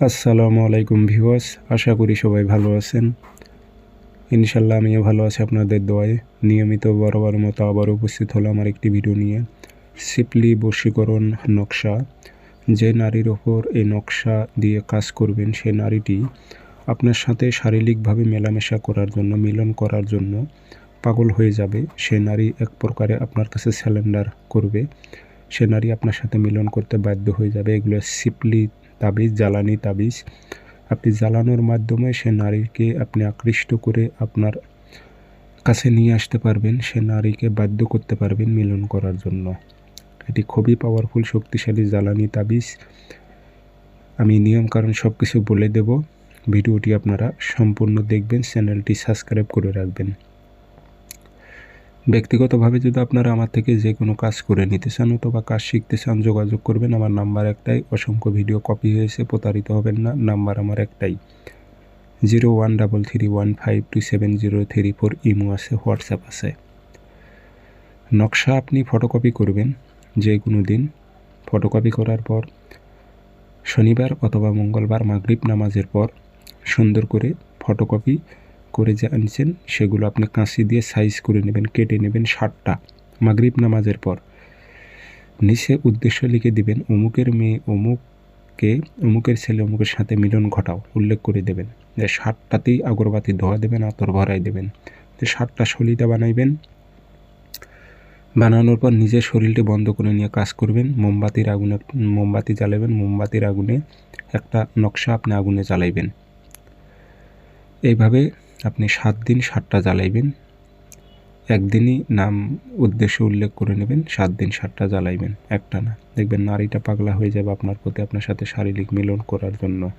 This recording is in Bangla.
আসসালামু আলাইকুম ভিউয়ার্স, আশা করি সবাই ভালো আছেন। ইনশাল্লাহ আমিও ভালো আছি আপনাদের দোয়ায়। নিয়মিত বরাবর মতো আবার উপস্থিত হলো আমার একটি ভিডিও নিয়ে। সিপলি বশীকরণ নকশা। যে নারীর ওপর এই নকশা দিয়ে কাজ করবেন, সে নারীটি আপনার সাথে শারীরিকভাবে মেলামেশা করার জন্য, মিলন করার জন্য পাগল হয়ে যাবে। সে নারী এক প্রকারে আপনার কাছে স্যালেন্ডার করবে। সে নারী আপনার সাথে মিলন করতে বাধ্য হয়ে যাবে। এগুলো সিপলি তাবিজ, জ্বালানি তাবিজ। আপনি জ্বালানোর মাধ্যমে সে নারীকে আপনি আকৃষ্ট করে আপনার কাছে নিয়ে আসতে পারবেন, সে নারীকে বাধ্য করতে পারবেন মিলন করার জন্য। এটি খুবই পাওয়ারফুল শক্তিশালী জ্বালানি তাবিজ। আমি নিয়ম কারণ সব কিছু বলে দেব। ভিডিওটি আপনারা সম্পূর্ণ দেখবেন, চ্যানেলটি সাবস্ক্রাইব করে রাখবেন। ব্যক্তিগতভাবে যদি আপনারা আমার থেকে যে কোনো কাজ করে নিতে চান অথবা কাজ শিখতে চান, যোগাযোগ করবেন। আমার নাম্বার একটাই। অসংখ্য ভিডিও কপি হয়েছে, প্রতারিত হবেন না। নাম্বার আমার একটাই। Zero one double three one five two seven zero three four imo আছে, হোয়াটসঅ্যাপ আছে। নকশা আপনি ফটোকপি করবেন যে কোনো দিন। ফটোকপি করার পর, শনিবার অথবা মঙ্গলবার মাগরিব নামাজের পর সুন্দর করে ফটোকপি করে যে আনছেন, সেগুলো আপনি কাঁচি দিয়ে সাইজ করে নেবেন, কেটে নেবেন ষাটটা মাগরিব নামাজের পর। নিচে উদ্দেশ্য লিখে দিবেন, অমুকের মেয়ে, অমুককে, অমুকের ছেলে, অমুকের সাথে মিলন ঘটাও। উল্লেখ করে দেবেন। যে ষাটটাতেই আগরবাতি ধোয়া দেবেন, আতর ভরাই দেবেন। যে ষাটটা সলিতা বানাইবেন, বানানোর পর নিজের শরীরটি বন্ধ করে নিয়ে কাজ করবেন। মোমবাতির আগুনে, মোমবাতি জ্বালাবেন, মোমবাতির আগুনে একটা নকশা আপনি আগুনে জ্বালাইবেন। এইভাবে আপনি সাত দিন সাতটা জ্বালাইবেন। একদিনই নাম, উদ্দেশ্য উল্লেখ করে নেবেন, সাত দিন সাতটা জ্বালাইবেন। একটা না। দেখবেন নারীটা পাগলা হয়ে যাবে আপনার প্রতি, আপনার সাথে শারীরিক মিলন করার জন্য।